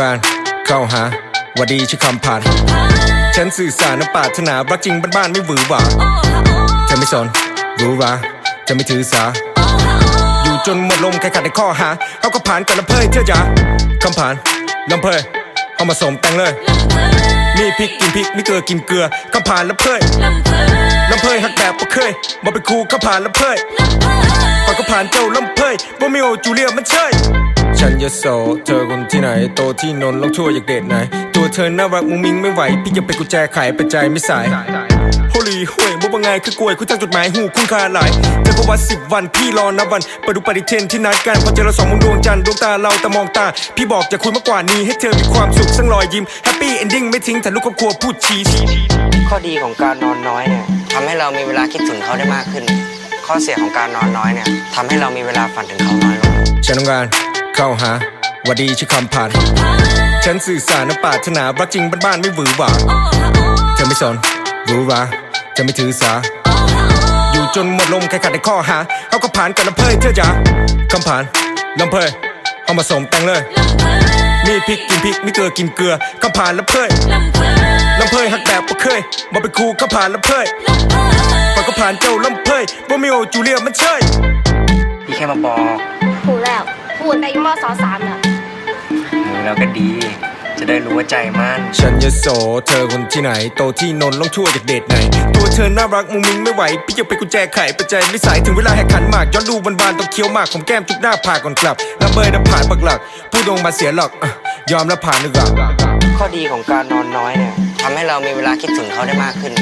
การเข้าหาวัดีชื่อคำผ่าน ฉันสื่อสารน้ำปาถนารักจริงบ้านๆไม่หวือหวาเธอไม่สนรู้ราจะไม่ถือสา อยู่จนหมดลมใครขัดในข้อหาเอาก็ผ่านกันลำเพยเชื่อจ๋าคำผ่านลำเพยเอามาสมแต่งเลยมีพริกกินพริกมีเกลือกินเกลือคำผ่านลำเพยลำเพยหักแบบบ่เคยบ่เป็นครูคำผ่านลำเพยปากก็ผ่านเจ้าลำเพยบ่มีโอจูเลียมันเชย ฉันยโสเธอคนที่ไหน โตที่นนท์โลกทั่วอยากเดทไหน ตัวเธอน่ารักมุงมิงไม่ไหว พี่จะเป็นกุญแจไขปัจจัยไม่สายโฮลีห่วยมุกว่าไงคือกล้วย คุณตั้งจดหมายหูคุณค่าหลายเธอก็ว่าสิบวัน พี่รอนับวันไปดูปฏิเทนที่นัดกันพอเจอเราสองมองดวงจันทร์ดวงตาเราแต่มองตา พี่บอกจะคุยมากกว่านี้ให้เธอมีความสุขสังรอยยิ้มแฮปปี้เอนดิ้งไม่ทิ้งแต่ลูกครอบครัวพูดชีชีข้อดีของการนอนน้อยเนี่ยทำให้เรามีเวลาคิดถึงเขาได้มากขึ้น ข้อเสียของการนอนน้อยเนี่ยทำให้เรามีเวลาฝันถึงเขาน้อยลงฉันต้องการ เข้าหาวัดีชื่อคำผ่าน ฉันสื่อสารน้ำปรารถนารักจริงบ้านๆไม่หวือหวาเธอไม่สนรู้ราจะไม่ถือสา อยู่จนหมดลมใครขัดในข้อหาเอาก็ผ่านกันลำเพยเชื่อจ๋าคำผ่านลำเพยเอามาสมแต่งเลยมีพริกกินพริกมีเกลือกินเกลือคำผ่านลำเพยลำเพยหักแบบบ่เคยบ่เป็นครูคำผ่านลำเพยปากก็ผ่านเจ้าลำเพยบ่มีโอจูเลียมันเชยพี่แค่มาบอกถูกแล้ว พูดในมสสามน่ะมือเราก็ดี จะได้รู้ว่าใจมัน ฉันยโสเธอคนที่ไหน โตที่นนท์ลองชั่วจากเดทไหน ตัวเธอน่ารักมุงมิงไม่ไหว พี่จะเป็นกุญแจไขปัจจัยไม่สายถึงเวลาแหกขันหมาก ย้อนดูบานๆต้องเคี้ยวหมากของแก้มจุกหน้าผากก่อนกลับน้ำเบยน้ำผ่านปักหลัก พูดตรงมาเสียหลักอะยอมแล้วผ่านดีกว่าข้อดีของการนอนน้อยเนี่ยทำให้เรามีเวลาคิดถึงเขาได้มากขึ้น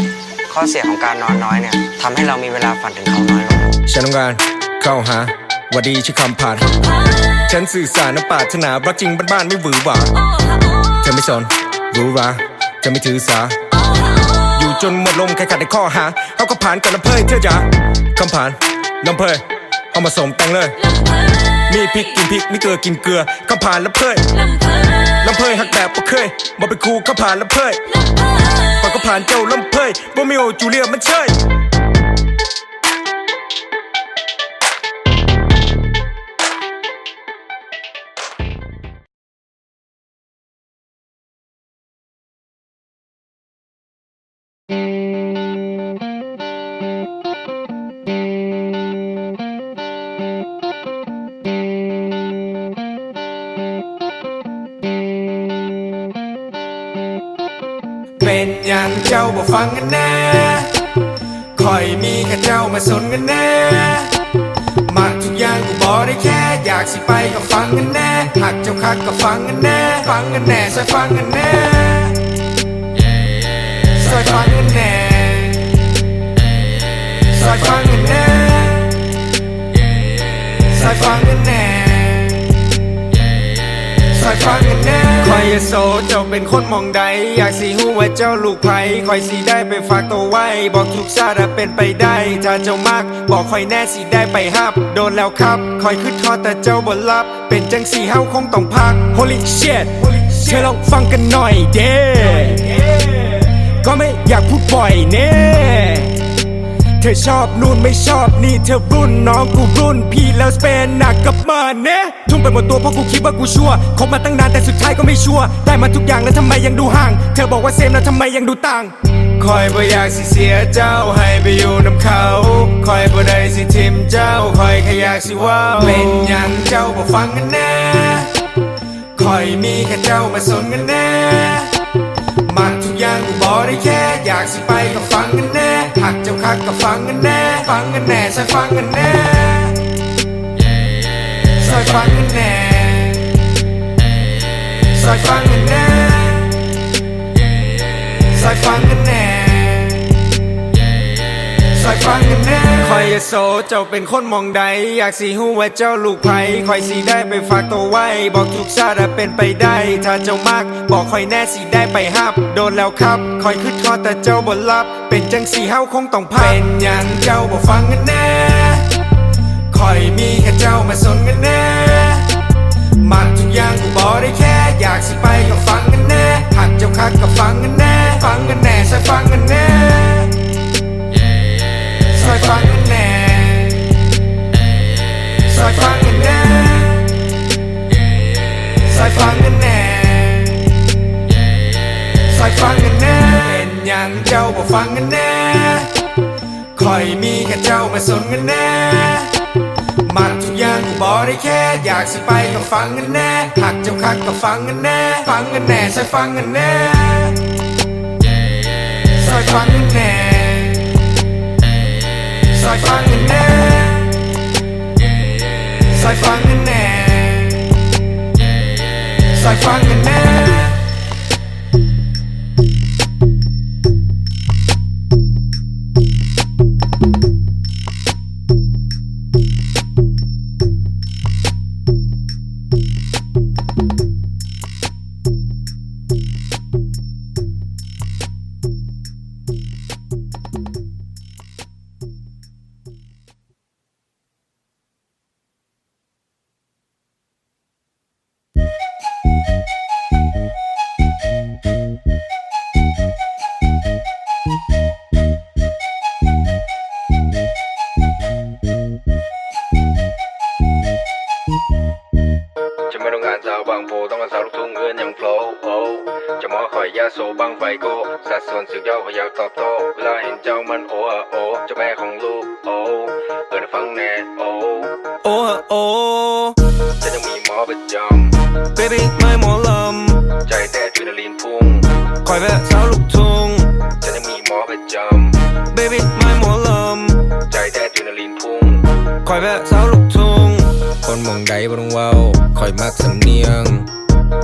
ข้อเสียของการนอนน้อยเนี่ยทำให้เรามีเวลาฝันถึงเขาน้อยลงฉันต้องการเข้าหา วัดีชื่อคำผ่าน ฉันสื่อสารน้ำปาถนารักจริงบ้านๆไม่หวือหวา เธอไม่สนรู้ราจะไม่ถือสา อยู่จนหมดลมใครขัดในข้อหาเอาก็ผ่านกันลำเพยเชื่อจ๋าคำผ่านลำเพยเอามาสมแต่งเลย มีพริกกินพริกมีเกลือกินเกลือคำผ่านลำเพยลำเพยหักแบบบ่เคยบ่เป็นครูคำผ่านลำเพยปากก็ผ่านเจ้าลำเพยบ่มีโอจูเลียมันเชย เป็นอย่างเจ้าบ่ฟังกันแน่คอยมีแค่เจ้ามาสนกันแน่มักทุกอย่างกูบอกได้แค่ อยากสิไปก็ฟังกันแน่หักเจ้าคักก็ฟังกันแน่ ฟังกันแน่ซอยฟังกันแน่ซอยฟัง กันแน่ซอยฟังกันแน่ซอยฟังกันแน่ซอยฟังกันแน่คอยโซเจ้าเป็นคนมองใด อยากสีหูว่าเจ้าลูกไผ่คอยสีได้ไปฝากตัวไว้ บอกทุกชาติอะเป็นไปได้ ถ้าเจ้ามัก บอกคอยแน่สีได้ไปฮับ โดนแล้วครับ คอยขึ้นทอดแต่เจ้าบ่รับ เป็นจังสีเฮาคงต้องพัก Holy shit เธอลองฟังกันหน่อยเด้ก็ไม่อยากพูดบ่อยเน่เธอชอบนู่นไม่ชอบนี่เธอรุ่นน้องกูรุ่น พี่แล้วสเปนหนักกับมาเนะทุ่มไปหมดตัวเพราะกูคิดว่ากูชัวคบมาตั้งนานแต่สุดท้ายก็ไม่ชัวได้มาทุกอย่างแล้วทำไมยังดูห่าง เธอบอกว่าเซมแล้วทำไมยังดูต่างคอยบ่อยากสิเสียเจ้าให้ไปอยู่น้ำเขาคอยบ่ได้สิทิมเจ้าคอยแค่อยากสิว่าเป็นอย่างเจ้าบ่ฟังกันแน่คอยมีแค่เจ้ามาสนกันแน่มักทุกอย่างกูบอกได้แค่อยากสิไปก็ฟังกันแน่ หักเจ้าคักก็ฟังกันแน่ฟังกันแน่ใส่ฟังกันแน่ใส่ฟังกันแน่ใส่ฟังกันแน่ใส่ฟังกันแน่ ใส่ฟังกันแน่คอยโซเจ้าเป็นคนมองใด อยากสีหูว่าเจ้าลูกไผ่คอยสีได้ไปฝากตัวไว้ บอกทุกชาติอะเป็นไปได้ ถ้าเจ้ามักบอกคอยแน่สีได้ไปฮับ โดนแล้วครับ คอยขึ้นทอดแต่เจ้าบ่รับ เป็นจังสีเฮาคงต้องพักเป็นอย่างเจ้าบ่ฟังกันแน่คอยมีแค่เจ้ามาสนกันแน่มักทุกอย่างกูบอกได้แค่ อยากสิไปก็ฟังกันแน่หักเจ้าคักก็ฟังกันแน่ ฟังกันแน่ใส่ฟังกันแน่ ซอยฟังกันแน่ซอยฟังกันแน่ซอยฟังกันแน่เป็นอย่างเจ้าบ่ฟังกันแน่คอยมีแค่เจ้ามาสนกันแน่มักทุกอย่างกูบอกได้แค่ อยากสิไปก็ฟังกันแน่หักเจ้าคักก็ฟังกันแน่ ฟังกันแน่ซอยฟังกันแน่ซอยฟังกันแน่ซอยฟัง กันแน่ซอยฟังกันแน่ซอยฟังกันแน่ จะมอคอยยาโซบางไฟโก สัดส่วนสึกเย้าพยากตอบโต้เวลาเห็นเจ้ามันโออะโอเจะแม่ของลูกโอเอินฟังแน่โอโออะโอจะต้องมีหมอประจำ baby ไม่หมอลำ ใจแต่อะดรีนาลีนพุ่ง คอยแวะสาวลูกทุ่งจะต้องมีหมอประจำ baby ไม่หมอลำ ใจแต่อะดรีนาลีนพุ่ง คอยแวะสาวลูกทุ่ง คนมองใดบ่ต้องเว้าคอยมักสำเนียง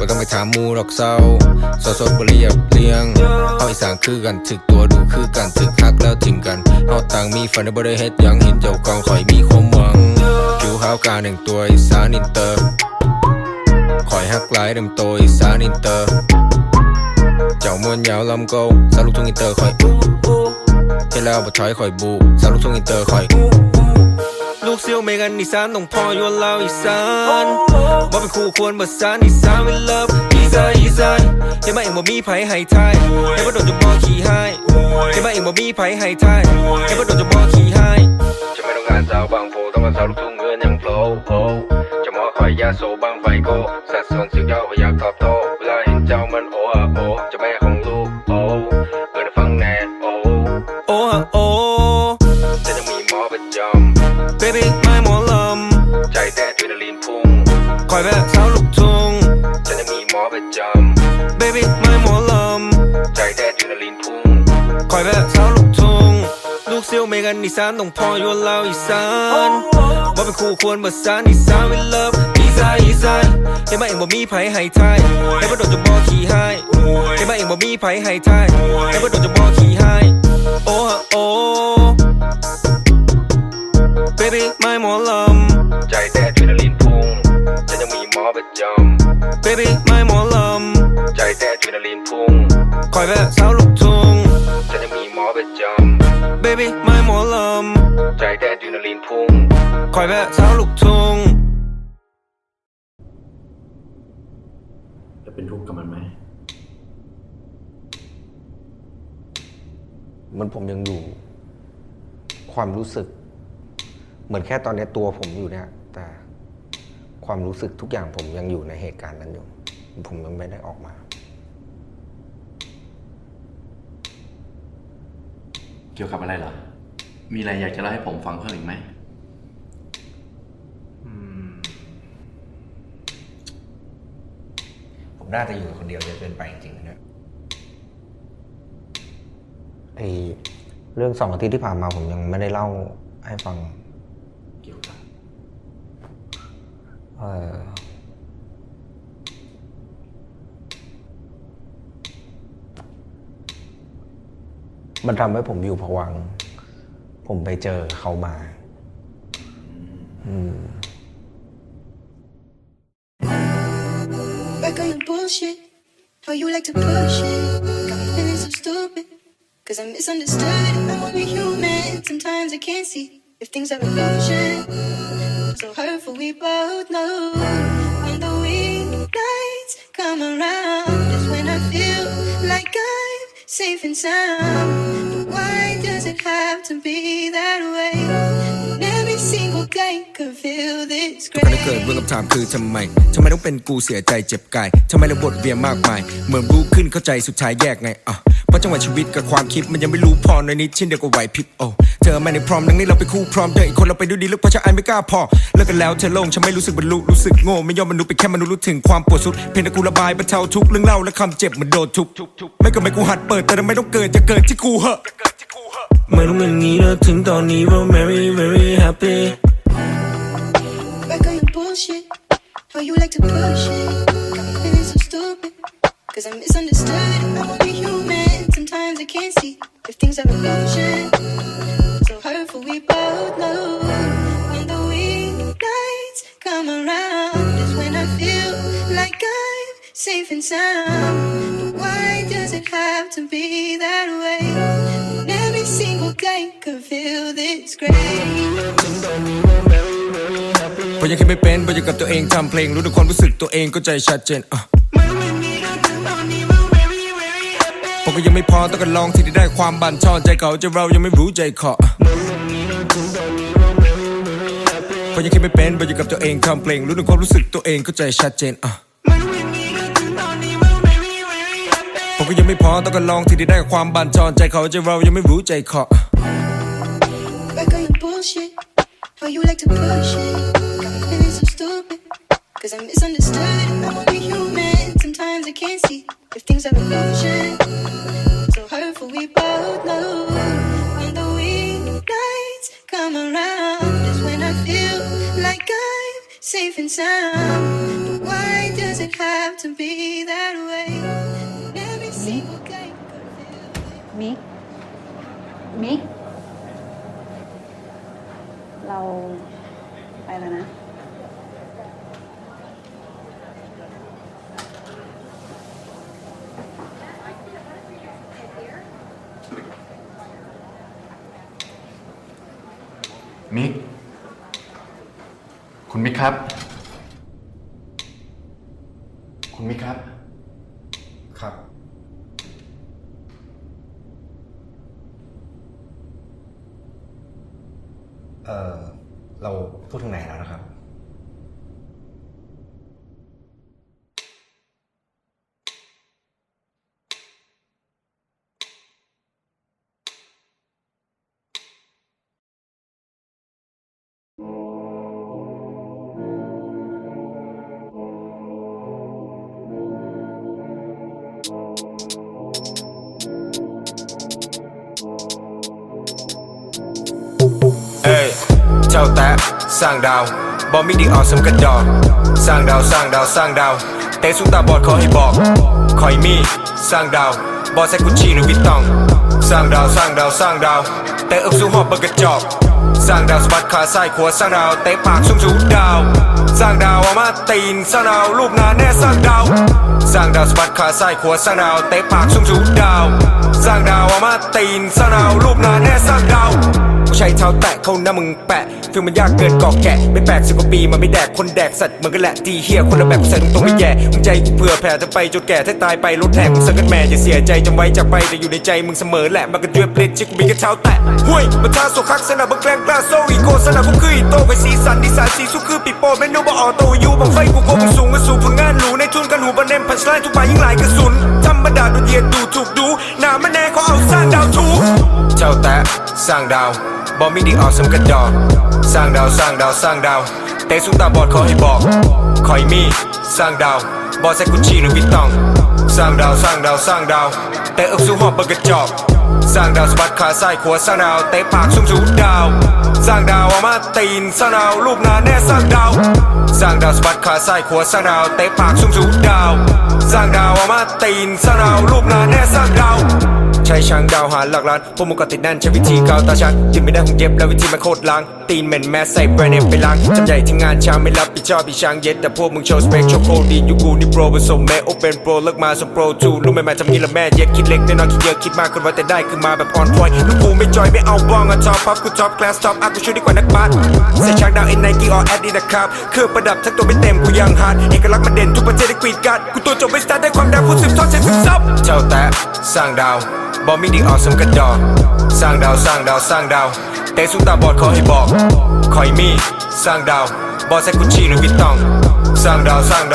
บ่ต้องไปถามมูดอกเศร้าสดสดบรียบเรียงเอาอีสานคือกันถึกตัวดูคือกันถึกฮักแล้วทิ้งกันเฮาต่างมีฝันแต่บ่ได้เฮ็ดยังเห็นเจ้าของคอยมีความหวังผิวขาวกาหนึ่งตัวอีสานอินเตอร์คอยฮักหลายเต็มโตอีสานอินเตอร์ เจ้ามวนยาวลำโกสาวลูกทุ่งอินเตอร์คอยเฮ็ดแล้วบ่ถอยคอยบูสาวลูกทุ่งอินเตอร์คอย ลูกเซี่ยวเมกันอีสานต้องพออยู่ลาวอีสานบ่เป็นคู่ควรบ่สานอีสาน we love อีสานอีสานเห็นมาเองบ่มีไผให้ทายเห็นว่าโดนจะบ่ขี้ให้เห็นมาเองบ่มีไผให้ทายเห็นว่าโดนจะบ่ขี้ให้จะไม่ต้องการสาวบางโพต้องการสาวลูกทุ่งเงินอย่างโฟล์โอจะมอคอยยาโซบางไฟโกสัดส่วนสึกเย้าพยากตอบโต้เวลาเห็นเจ้ามันโออะโอจะแม่ กเซี่ยวเมกันอีสานต้องพออยู่ลาวอีสานบ่เป็นคู่ควรบ่สานอีสาน we love อีสานอีสานเห็นมาเองบ่มีไผให้ทายเห็นว่าโดนจะบ่ขี้ให้เห็นมาเองบ่มีไผให้ทายเห็นว่าโดนจะบ่ขี้ให้โอ้ฮะโอ้ baby ไม่หมอลำใจแต่อะดรีนาลีนพุ่งจะต้องมีหมอประจำ baby ไม่หมอลำใจแต่อะดรีนาลีนพุ่งคอยแวะสาวลูกทุ่งจะต้อง คอยแวะสาวลูกทุ่งจะเป็นทุกข์กับมันไหมเหมันผมยังอยู่ ความรู้สึก เหมือนแค่ตอนนี้ตัวผมอยู่เนี่ย แต่ความรู้สึกทุกอย่างผมยังอยู่ในเหตุการณ์นั้นอยู่ ผมยังไม่ได้ออกมา เกี่ยวกับอะไรเหรอ มีอะไรอยากจะเล่าให้ผมฟังเพิ่มอีกไหม ผมน่าจะอยู่คนเดียวเยอะเกินไปจริงๆนะไอเรื่องสองอาทิตย์ที่ผ่านมาผมยังไม่ได้เล่าให้ฟังเกี่ยวกับเออมันทำให้ผมอยู่ผวังค์ผมไปเจอเขามา Back How you like to push it. Got me feeling so stupid. Cause I'm misunderstood. I'm only human. Sometimes I can't see if things are illusion. So hurtful, we both know. When the weeknights come around, is when I feel like I'm safe and sound. But why does it have to be that way? ทุกครั้งที่เกิดเรื่องคำถามคือทำไมทำไมต้องเป็นกูเสียใจเจ็บกายทำไมเราบทเวียนมากมาย เหมือนรู้ขึ้นเข้าใจสุดท้ายแยกไงอะเพราะจังหวะชีวิตกับความคิดมันยังไม่รู้พอในนิดเช่นเดียวกับไหวพริบโอ้เธอไม่ในพร้อมดังนี้เราไปคู่พร้อมเจออีกคนเราไปดูดีลึกเพราะฉันไอไม่กล้าพอเลิกกันแล้วเธอโล่งฉันไม่รู้สึกบรรลุรู้สึกโง่ไม่ยอมมนุษย์เป็นแค่มนุษย์รู้ถึงความปวดสุด เพียงแต่กูระบายบรรเทาทุกข์เรื่องเล่าและคำเจ็บเหมือนโดนทุบไม่ก็ไม่กูหัดเปิดแต่ทำไมต้องเกิดจะเกิดที่กูเหอะไม่ต้องอย่างนี้นะถึงตอนนี้ว่า very very happy Your bullshit. How you like to push it. Got me feeling so stupid. Cause I'm misunderstood. I'm only human. Sometimes I can't see if things are illusion. So hurtful, we both know. When the weeknights come around, is when I feel like I'm safe and sound. But why does it have to be that way? Every single day could feel this great. เพราะยังคิดไม่เป็นเพราะอยู่กับตัวเองทำเพลงรู้ถึงความรู้สึกตัวเองก็ใจชัดเจนอะผมก็ยังไม่พอต้องการลองที่จะได้ความบันชอนใจเขาใจเรายังไม่รู้ใจขออะเพราะยังคิดไม่เป็นเพราะอยู่กับตัวเองทำเพลงรู้ถึงความรู้สึกตัวเองก็ใจชัดเจนอะผมก็ยังไม่พอต้องการลองที่จะได้ความบันชอนใจเขาใจเรายังไม่รู้ใจขออะ Back on your bullshit. How you like to push it. Cause I'm misunderstood. I'm only human. Sometimes I can't see if things are illusion. So hurtful, we both know. When the weeknights come around, is when I feel like I'm safe and sound. But why does it have to be that way? Every single day. มิก มิก เราไปแล้วนะ ไหมครับ เจ้าแตะสร้างดาวบอมีดีออกสมกันดอกสร้างดาวสร้างดาวสร้างดาวเตะสุดตาบอดขอให้บอกคอยมีสร้างดาวบอสใส่กุช สร้างดาวเตะเอึกสูหอบเบอร์กระจอกสร้างดาวสะบัดขาซ้ายขวาสร้างดาวเตะปากสูงสูงดาวสร้างดาวเอามาตีนสร้างดาวรูปหน้าแน่สร้างดาวสร้างดาวสะบัดขาซ้ายขวาสร้างดาวเตะปากสูงสูงดาวสร้างดาวเอามรูปนาแน่สร้างดาวกูใช้เท้าแตะเข้าหน้ามึงแปะฟิลมันยากเกินกอกแกะไม่แปลกสิบกว่าปีมันไม่แดกคนแดกสัตว์มันก็แหละตีเฮียคนละแบบกูใส่ตรงๆไม่แย่มึงใจกูเผื่อแผ่จะไปจนแก่ถ้าตายไปรถแหกมึงสังกันแม่อย่าเสียใจจำไว้จากไปแต่อยู่ในใจมึงเสมอแหละมันก็เดือดเปลี่ยนชิกกูมีแค่เท้าแตะห้วยมันท่าโซคักสนับบังแกล้งกล้าโซอีโกสนับกูคืออีโต้ไปสีสันดีสานสีสู้คือปีโป้ไม่นูบ่ออโตยูบังไฟกูโกงสูงกระสูงผลงานหรูในทุนกันหูบันเนมพันสไลด์ทุกใบยิ่งหลายกระสุน แตะสร้างดาวบอมีดีออกสมกันดอกสร้างดาวสร้างดาวสร้างดาวเตะสุดตาบอดขอให้บอกคอยมีสร้างดาวบอสใส่กุชชี่หรือวิตตองสร้างดา ใช้ช้างดาวหาหลักล้านพวกมึงก็ติดแน่นใช้วิธีกาวตาช้างยืนไม่ได้คงเย็บแล้ววิธีมันโคตรล้าง ตีนเหม็นแมสใส่แบรนด์เนมไปล้างจำใหญ่ที่งานช้างไม่รับผิดชอบอีช้างเย็ดแต่พวกมึงโชว์สเปคโชว์โคดีอยู่กูนี่โปรผสมแม่โอเป็นโปรเลิกมาสมโปรจูรู้ไหมแม่ทำงี้ละแม่เย็ดคิดเล็กแน้อยคิดเยอะคิดมากคนว่าแต่ได้คือมาแบบออนพอยลูกกูไม่จอยไม่เอาบ้องอะท็อปพับกูท็อปคลาสท็อปอากูช่วยดีกว่านักบาสใส่ช้างดาวเอ็นไนกี้ออแอดดี้นะครับเครื่องประดับทั้งตัวไม่เต็มกูยังฮาร์ดเอกลักษณ์มันเด่นทุกประเทศได้กรีดการ์ดกูตัวจบไม่สตาร์ทได้ความดังผู้สืบทอดใช้ซึมซับเจ้าแตะสร้างดาวบอมีดีออกสมกันดอกสร้างดาวสร้างดาวสร้างดาวเตะสุดตาบอดขอให้บอกคอยมีสร้างดาวบอสใส่กุชชี่หรือวิตตองสร้างดาวสร้างด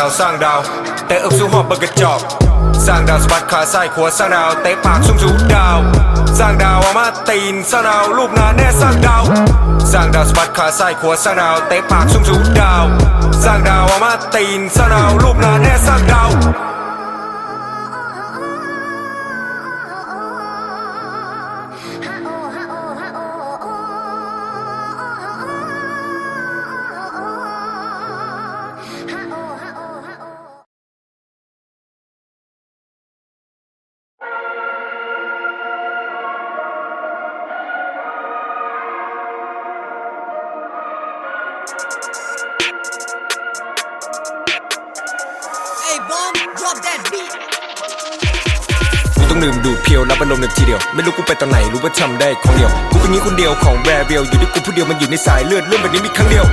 องดื่มดูดเพียวรับอารมณ์ในทีเดียว ไม่รู้กูไปตอนไหนรู้ว่าทำได้ของเดียวกูเป็นงี้คนเดียวของแรเรียลอยู่ที่กูผู้เดียวมันอยู่ในสายเลือดเรื่องแบบนี้มีครั้งเดียว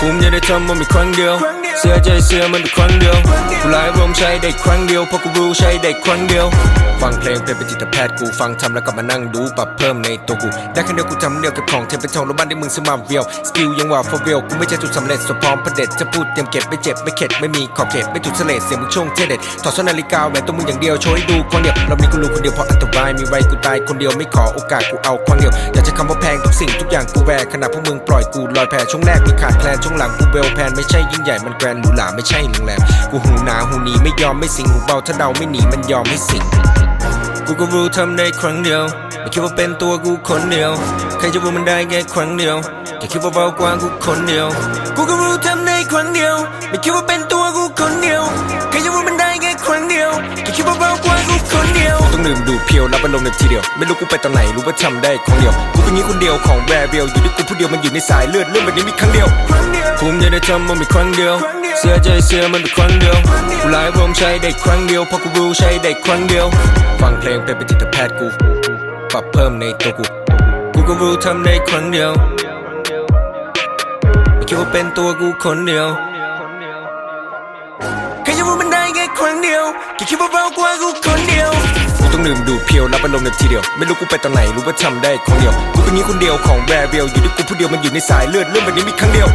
กูไม่ได้ทำมันมีครั้งเดียว เสียใจเสียมันมีครั้งเดียวกูหลายรวมใช้ได้ครั้งเดียวเพราะกูรู้ใช้ได้ครั้งเดียว ฟังเพลงเป็นเป็นจิตแพทย์กูฟังทำแล้วก็มานั่งดูปรับเพิ่มในตัวกู ได้แครั้งเดียวกูทำเดียวเก็บของเทมเป็นทองแล้วบ้านได้มึงซื้อมาเวียวสกิลยังว่า for real กูไม่ใช่จุดสำเร็จสพร้อมประเด็จจะพูดเตรียมเก็บไม่เจ็บไม่เข็ดไม่มีขอบเขตไม่ถูกเสลดเสียงมึงช่วงเทเด็ดถอดสร้อยนาฬิกาแหวนตัวมึงอย่างเดียวโชว์ให้ดูคนเดียวเรามีกูรู้คนเดียวเพราะอันตรายมีไว้กูตายคนเดียวไม่ขอโอกาสกูเอาครั้งเดียวอยากจะคำว่าแพงทุกสิ่งทุกอย่างกูแวร์ขนาดพวกมึงปล่อยกูลอยแพช่วงแรกมีขาดแคลนช่วงหลังกูเบลแพนไม่ใช่ยิ่งใหญ่มันแกรนหรูหราไม่ใช่โรงแรมกูหูหนาหูหนีไม่ยอมไม่สิงหูเบาถ้าเดาไม่หนีมันยอมให้สิงกูก็รู้ทำได้ครั้งเดียวไม่คิดว่าเป็นตัวกูคนเดียวใครจะรู้มันได้แค่ครั้งเดียวแค่คิดว่าเบากว่ากูคนเดียว กูก็รู้ทำได้ครั้งเดียว ไม่คิดว่า กว่ากูคนเดียว ต้องดื่มดูดเพียวรับอารมณ์ในทีเดียว ไม่รู้กูไปตอนไหนรู้ว่าทำได้ครั้งเดียวกูเป็นงี้คนเดียวของแรเรียลอยู่ที่กูผู้เดียวมันอยู่ในสายเลือดเรื่องแบบนี้มีครั้งเดียวกูไม่ได้ทำมันมีครั้งเดียวเสียใจเสียมันมีครั้งเดียวกูหลายรวมใช้ได้ครั้งเดียวเพราะกูรู้ใช้ได้ครั้งเดียว ฟังเพลงเป็นเป็นจิตแพทย์กูปรับเพิ่มในตัวกูกูก็รู้ทำได้ครั้งเดียวไม่คิดว่าเป็นตัวกูคนเดียว รั้งเดียวแค่คิดว่าเรากว่ากูคนเดียว กูต้องดื่มดูดเพียวรับอารมณ์ในทีเดียว ไม่รู้กูไปตอนไหนรู้ว่าทำได้คนเดียว กูเป็นนี้คนเดียวของแวร์เรียลอยู่ที่กูผู้เดียวมันอยู่ในสายเลือดเรื่องแบบนี้มีครั้งเดียว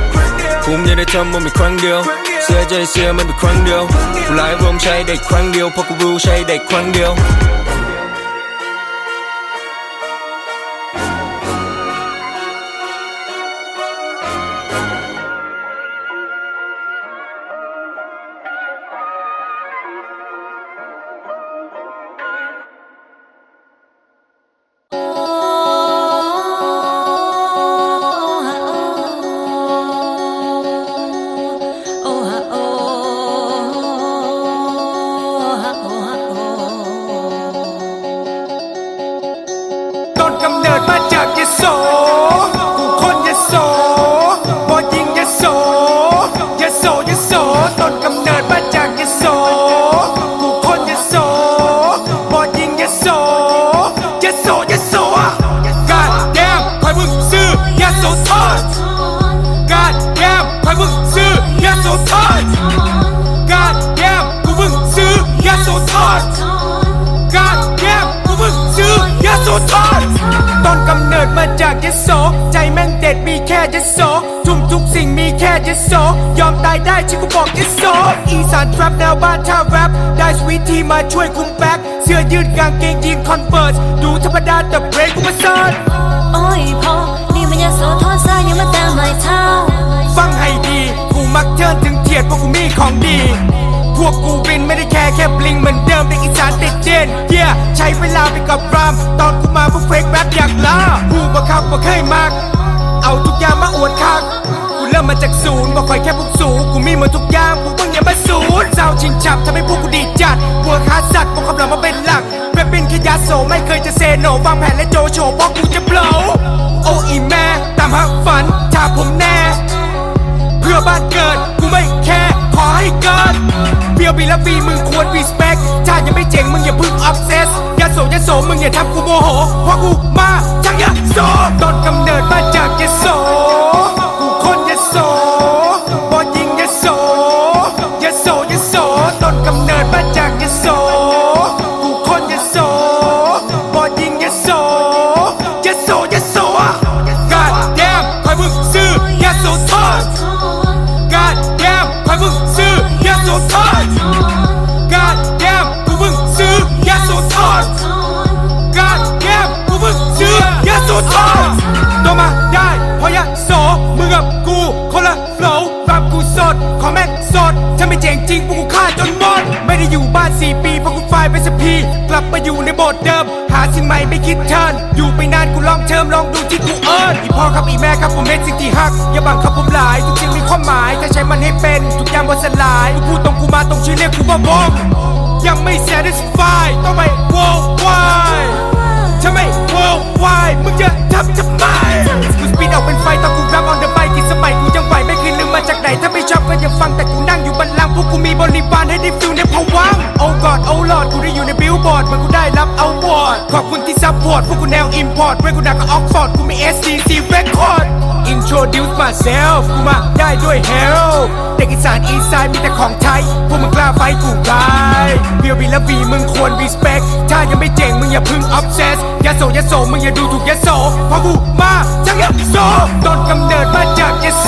ภูมิใจได้ทำมันมีครั้งเดียวเสียใจเสียมันมีครั้งเดียวกูหลายรวมใช้ได้ครั้งเดียวเพราะกูรู้ใช้ได้ครั้งเดียว โสทอดกาดแก้มคอยมึงซื้อยาโสทอดกาดแก้มกูมึงซื้อยาโสทอดกาดแก้มกูเพิ่งซื้อยาโสธรต้นกำเนิดมาจากยโสใจแม่งเด็ดมีแค่ยโสทุ่มทุกสิ่งมีแค่ยโสยอมตายได้ฉันก็บอกยโสอีสานทรัพแนวบ้านท่าแรปได้สวีทที่มาช่วยคุมแบ็คเสื้อยืดกางเกงยีนคอนเวิร์สดูธรรมดาแต่เบรกกูมาซ่อนโอ้ยพอนี่มัน ยโสธรสายยังมาแต่ไม่เท่า ฟังให้ดี กูมักเชิญถึงเทียดเพราะกูมีของดี พวกกูบินไม่ได้แค่แค่บลิงเหมือนเดิมแต่อีสานติดเจนเยี่ยใช้เวลาไปกับราม ตอนกูมาพวกเฟกแรปอยากล้าผู้บังคับบ่เคยมากเอาทุกอย่างมาอวดคักกูเริ่มมาจากศูนย์บอกคอยแค่พวกสูงกูมีหมดทุกอย่างพวกมึงย่ามาศูนย์เจ้าชิงฉับทำให้พวกกูดีจัดบัวคาสัตว์กูกำลังมาเป็นหลัก ยาโสไม่เคยจะเซโนวางแผนและโจโฉเพราะกูจะเปล่าโอ้อีแม่ตามหาฝันถ้าผมแน่ เพื่อบ้านเกิดกูไม่แค่ขอให้เกิดเบียวบีและบีมึงควรรีสเปคถ้ายังไม่เจ๋งมึงอย่าพึ่งออฟเซสยาโสยาโสมึงอย่าทำกูโมโหเพราะกูมาจากยาโสต้นกำเนิดมาจากยาโสกูคนยาโส ริงพวกกูฆ่าจนหมด ไม่ได้อยู่บ้าน 4 ปีเพราะกูไฟล์ไปสพีกลับมาอยู่ในโบสถ์เดิม หาสิ่งใหม่ไม่คิดเทิร์นอยู่ไปนานกูลองเชิมลองดูที่กูเอิร์นอีพ่อครับอีแม่ครับผมเฮ็ดสิ่งที่ฮัก อย่าบังคับผมหลาย ทุกสิ่งมีความหมายถ้าใช้มันให้เป็น ทุกอย่างบนสลายกูพูดตรงกูมาตรงชื่อเรียกกูว่าวงยังไม่ satisfied ต้องไป worldwide ถ้าไม่ worldwide มึงจะทำทำไมกูสปีดออกเป็นไฟตอนกูรับ on the mic กี่สมัยกูยังไหวไม่เคยลืมมาจากไหน ถ้าไม่ชอบก็อย่าฟังแต่กูนั่งอยู่บันลังพวกกูมีบริวารให้ได้ฟิลในภวังค์ Oh God Oh Lord กูได้อยู่ในบิลบอร์ดเมันกูได้รับเอาวอร์ดขอบคุณที่ซัพพอร์ตพวกกูแนว import เว้ยกูดักกับออกฟอร์ดกูมี SCC record Introduce myself กูมาได้ด้วย help เด็กอีสานอีสานมีแต่ของไทย พวกมึงกล้าไฟกูกายเบียวบีและบีมึงควร respect ถ้ายังไม่เจ๋งมึงอย่าพึ่ง obsess ยาโสยาโสมึงอย่าดูถูกยาโสเพราะกูมาจากยาโสต้นกำเนิดมาจากยาโส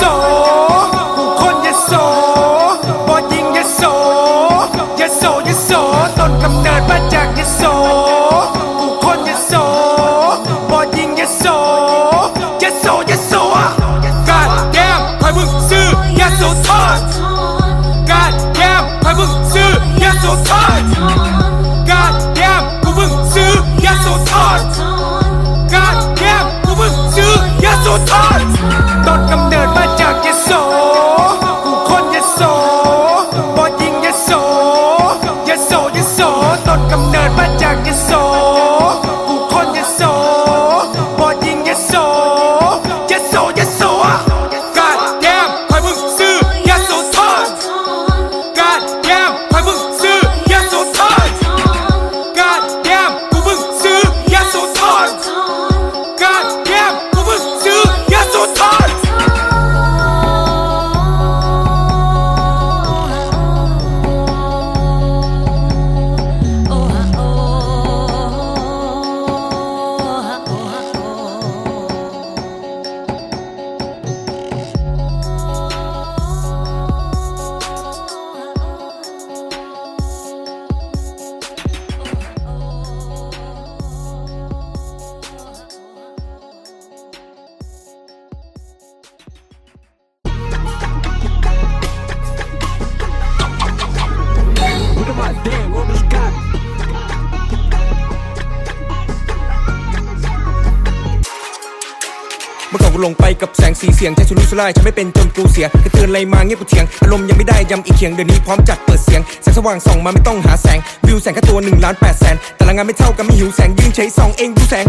สงสีเสียงใช้สุรุ่ยสุร่ายฉันไม่เป็นจนกูเสียกระเตือนอะไรมาเงียบกูเถียงอารมณ์ยังไม่ได้ยำอีกเขียงเดี๋ยวนี้พร้อมจัดเปิดเสียงแสงสว่างส่องมาไม่ต้องหาแสงวิวแสงแค่ตัวหนึ่งล้านแปดแสนแต่ละงานไม่เท่ากันไม่หิวแสงยืนเฉยส่องเองดูแสง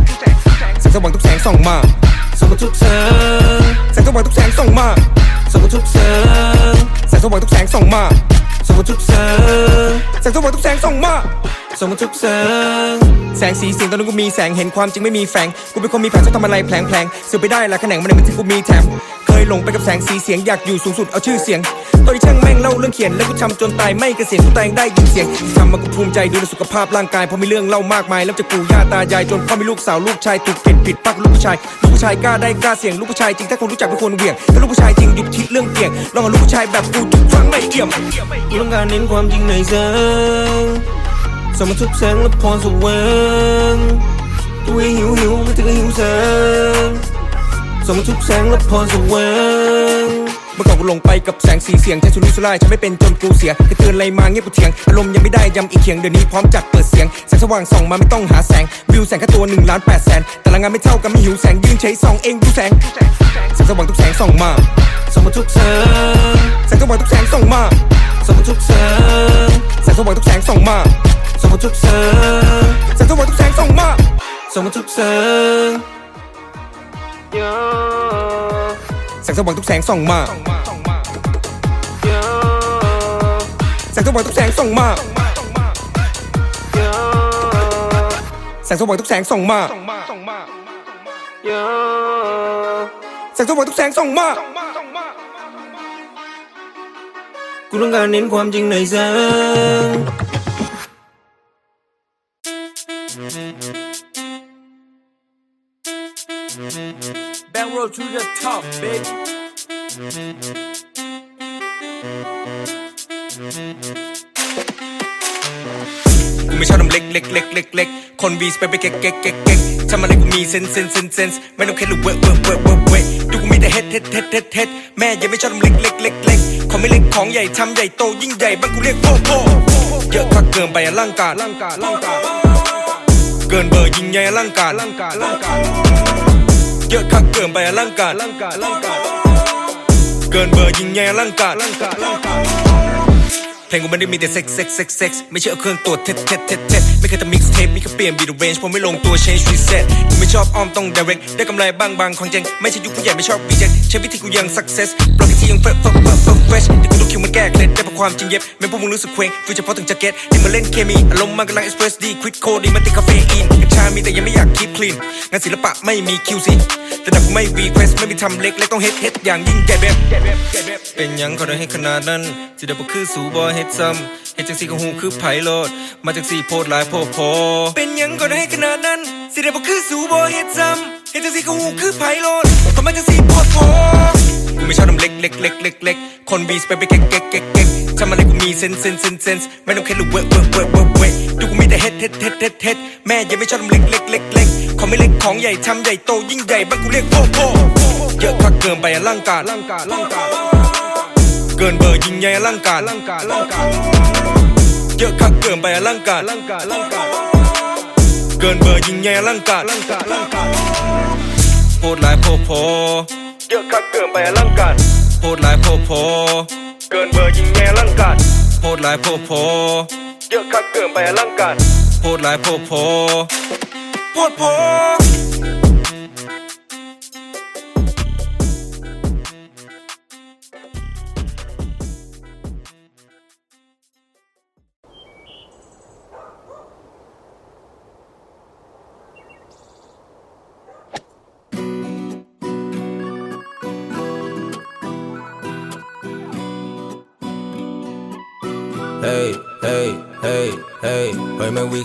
แสงสว่างทุกแสงส่องมาส่องมาทุกแสงแสงสว่างทุกแสงส่องมาส่องมาทุกแสงแสงสว่างทุกแสงส่องมาส่องมาทุกแสงแสงสว่างทุกแสงส่องมา ส่งมาทุกแสงแสงสีเสียงตอนนั้นกูมีแสงเห็นความจริงไม่มีแฝงกูเป็นคนมีแผนชอบทำอะไรแผลงแผลงสืบไปได้ละแขนงมันในมันที่กูมีแถมเคยหลงไปกับแสงสีเสียงอยากอยู่สูงสุดเอาชื่อเสียงตอนที่ช่างแม่งเล่าเรื่องเขียนแล้วกูทำจนตายไม่กระเกษียณกูตายยังได้ยินเสียงทำมากูภูมิใจดูแลสุขภาพร่างกายเพราะมีเรื่องเล่ามากมายแล้วจะปู่ย่าตายายจนพ่อมีลูกสาวลูกชายถูกเก็บผิดปักลูกผู้ชายลูกผู้ชายกล้าได้กล้าเสี่ยงลูกผู้ชายจริงถ้าคนรู้จักไม่ควรเหวี่ยงถ้าลูกผู้ชายจริงหยุดคิดเรื่องเกี่ยงลองเอาลูกผู้ชายแบบกูทุกครั้งไม่เอี่ยมกูต้องการเน้นความจริงในแสง สมทุกแสงและพรสวรรค์ตัวหิวหิวก็ถึงหิวแสงสมทุกแสงและพรสวรรค์ เมื่อก่อนกูลงไปกับแสงสีเสียงใช้สุรุ่ยสุร่ายฉันไม่เป็นจนกูเสียกระเตือนอะไรมาเงียบกูเถียงอารมณ์ยังไม่ได้ยำอีกเขียงเดี๋ยวนี้พร้อมจัดเปิดเสียงแสงสว่างส่องมาไม่ต้องหาแสงวิวแสงแค่ตัวหนึ่งล้านแปดแสนแต่ละงานไม่เท่ากันไม่หิวแสงยืนเฉยส่องเองดูแสงแสงสว่างทุกแสงส่องมาส่องมาทุกแสงแสงสว่างทุกแสงส่องมาส่องมาทุกแสงแสงสว่างทุกแสงส่องมาส่องมาทุกแสงแสงสว่างทุกแสงส่องมาส่องมาทุกแสง แสงสว่างทุกแสงส่องมาแสงสว่างทุกแสงส่องมาแสงสว่างทุกแสงส่องมาแสงสว่างทุกแสงส่องมากูต้องการเน้นความจริงในแสง Back road to the top, baby. กูไม่ชอบทำเล็กเล็กเล็กเล็กเล็กคนวีสไปไปเก๊กเก๊กเก๊กเก๊กทำอะไรกูมีเซนเซนเซนเซนไม่ต้องแค่รู้เว้ยเว้ยเว้ยเว้ยเว้ยดูกูมีแต่เฮ็ดเฮ็ดเฮ็ดเฮ็ดเฮ็ดแม่ยังไม่ชอบทำเล็กเล็กเล็กเล็กของไม่เล็กของใหญ่ทำใหญ่โตยิ่งใหญ่บ้านกูเรียกโพโพ่เยอะคักเกินไปอลังการลังการลังการเกินเบอร์ยิ่งใหญ่อลังการ เยอะคักเกินไปอลังการเกินเบอร์ยิ่งใหญ่อลังการลังการลังการเพลงกูไม่ได้มีแต่เซ็กเซ็กเซ็กเซ็กไม่ใช่เอเครื่องตรวจเท็ดเท็ดเท็ดเท็ดไม่เคยทำมิกซ์เทปมีแค่เปลี่ยนบีทเรนจ์ผมไม่ลงตัว change reset กูไม่ชอบอ้อมต้อง direct ได้กำไรบ้างบางของเจงไม่ใช่ยุคผู้ใหญ่ไม่ชอบ reject ใช้วิธีกูยัง success บล็อกอีกทียังเฟิร์ฟเฟิร์ฟเฟิร์ฟเฟิร์ฟ fresh เดี๋ยวกูต้องคิว แก้เคล็ดได้เพราะความจริงเย็บไม่พวกมึงรู้สึกเคว้งฟิวเฉพาะถึงแจะเก็ตที่มาเล่นเคมีอารมณ์มันกำลัง express ดี quit code ดีมันติดคาเฟอีนกัญชามีแต่ยังไม่อยาก keep clean งานศิลปะไม่มี QC แต่ดับกูไม่ request ไม่มีทำเล็กและต้องเฮ็ดเฮ็ดอย่างยิ่งใหญ่แบบเป็นยังเขาได้ให้ขนาดนั้นสิเดบคือสูบอเฮ็ดซ้ำเฮ็ดจังสีก็หูคือไผโลดมาจากสีโพดหลายโพดพอเป็นยังก็ได้ให้ขนาดนั้นสิเดบคือสูบอเฮ็ดซ้ำเฮ็ดจังสีก็หูคือไผโลดก็มาจากสีโพดพอ ไม่ชอบทำเล็กเล็กเล็กเล็กเล็กคนบีสไปไปเก๊กเก๊กเก๊กเก๊กทำอะไรกูมีเซนเซนเซนเซนไม่ต้องแค่รู้เว้ยเว้ยเว้ยเว้ยเว้ยดูกูมีแต่เฮ็ดเฮ็ดเฮ็ดเฮ็ดเฮ็ดแม่ยังไม่ชอบทำเล็กเล็กเล็กเล็กของไม่เล็กของใหญ่ทำใหญ่โตยิ่งใหญ่บ้านกูเรียกโพ่โพ่เยอะคักเกินไปอลังการลังการลังการเกินเบอร์ยิ่งใหญ่อลังการลังการลังการเยอะคักเกินไปอลังการลังการลังการเกินเบอร์ยิ่งใหญ่อลังการลังการลังการโพดหลายโพโพ เยอะคักเกินไปอลังการโพดหลายโพโพ เกินเบอร์ยิ่งใหญ่อลังการโพดหลายโพโพ เยอะคักเกินไปอลังการโพดหลายโพโพโพดโพ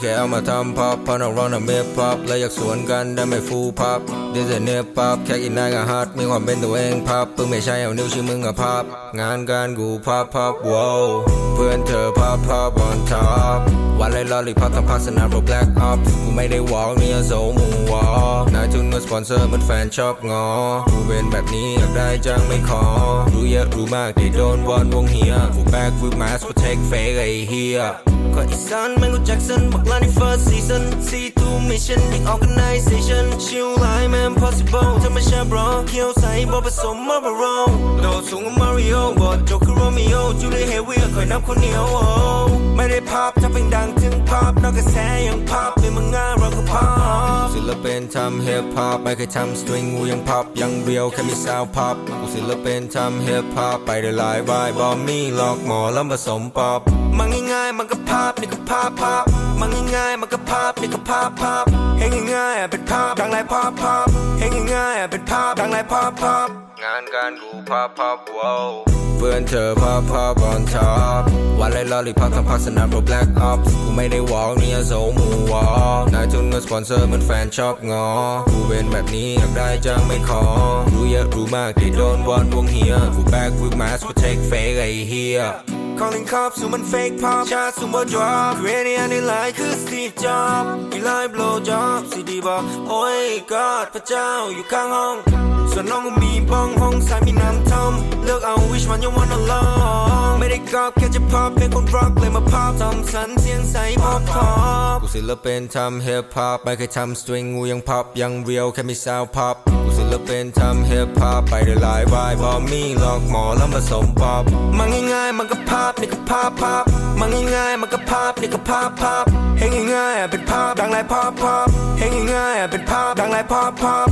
แค่เอามาทำพับพอนักร้องน่ะเมพับและอยากสวนกันได้ไม่ฟูพับเดซเนฟพับแค่กินนายกับฮัดมีความเป็นตัวเองพับเพิ่งไม่ใช่เอานิ้วชี้มึงกับพับงานการกูพับพับว้าวเพื่อนเธอพับพับ on top วันไรลอลิพับทำพักสนามโปรแบล็กอัพกูไม่ได้วอล์กเนี่ยโซมูวอล์กนายทุนเงินสปอนเซอร์เหมันแฟนชอบงอกูเป็นแบบนี้อยากได้จังไม่ขอ รู้เยอะรู้มากที่โดนวอนวงเฮียกู back with mask protect fake ไอเฮีย คนอีสานแมงกูแจ็คสันบักลาใน first season C2 mission big organization ชิลไลน์แมน possible ธรรมชาติ bro เคียวใสบ่ผสมมาบรองโดดสูงกับมาริโอบอดจบคือโรมิโอจูเลียเฮวี่คอยนับคนเหนียวโอ้ ไม่ได้ภาพถ้าเป็นดังถึงภาพนอกกระแสยังภาพเป็นมังงะเราก็ภาพศิลปินทำ hip hop ไม่เคยทำ string งูยังพับยังเรียวแค่มี sound pop กูศิลปินทำ hip hop ไปได้หลายบายบอมมี่หลอกหมอแล้วผสมปอบมันง่ายๆมันก็ภาพนี่ก็ภาพภาพมันง่ายๆมันก็ภาพนี่ก็ภาพภาพเฮ้ง่ายๆอะเป็นภาพดังไรภาพภาพเฮ้ง่ายๆอะเป็นภาพดังไรภาพภาพงานการกูภาพภาพว้าว เพื่อนเธอภาพภาพ on top วันไรลอลิพับทำพักสนามโปรแบล็กอัพกูไม่ได้วอล์กเนี่ยโซมูวอล์กนายทุนเงินสปอนเซอร์เหมันแฟนชอบงอ กูเป็นแบบนี้อยากได้จังไม่ขอ รู้เยอะรู้มากที่โดนวอนวงเฮียกู back with mask protect fake ไอเฮีย Calling cops สู่มัน fake pop ชาติสู่บ่ drop เรเนียในไลน์คือ Steve Jobs อีไลน์ blow job สิดีบอกโอ้ย God พระเจ้าอยู่ข้างห้อง ส่วนน้องก็มีบ้องห้องสายมีน้ำท่อมเลือกเอา which one you wanna love ไม่ได้กอบแค่จะพอเป็นคนร็อกเลยมาพอทำสันเสียงใสพอพอกูศิลปินทำ hip hop ไม่เคยทำ string งูยังพับยังเรียวแค่มี sound pop กูศิลปินทำ hip hop ไปได้หลายบายบอมีหลอกหมอแล้วผสมปอบมันง่ายๆมันก็ภาพนี่ก็ภาพภาพมันง่ายๆมันก็ภาพนี่ก็ภาพภาพเฮ้ง่ายๆเป็นภาพดังไรภาพภาพเฮ้ง่ายๆเป็นภาพดังไรภาพภาพ